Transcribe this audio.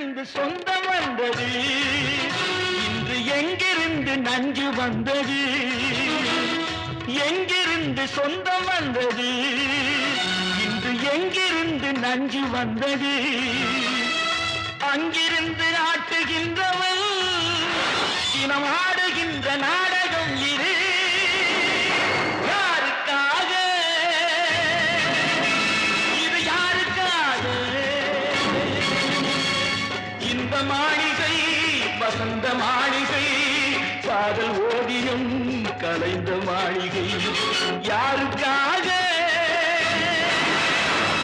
எங்கிருந்து சொந்தம் வந்தது. இன்று எங்கிருந்து நஞ்சு வந்தது. எங்கிருந்து சொந்தம் வந்தது. இன்று எங்கிருந்து நஞ்சு வந்தது. அங்கிருந்து ஆட்டுகின்றவள் இனம் ஆடுகின்ற நாடகம் இரு இன்ப மாளிகை வசந்த மாளிகை காதல் ஓவியம் கலைந்த மாளிகை. யாருக்கா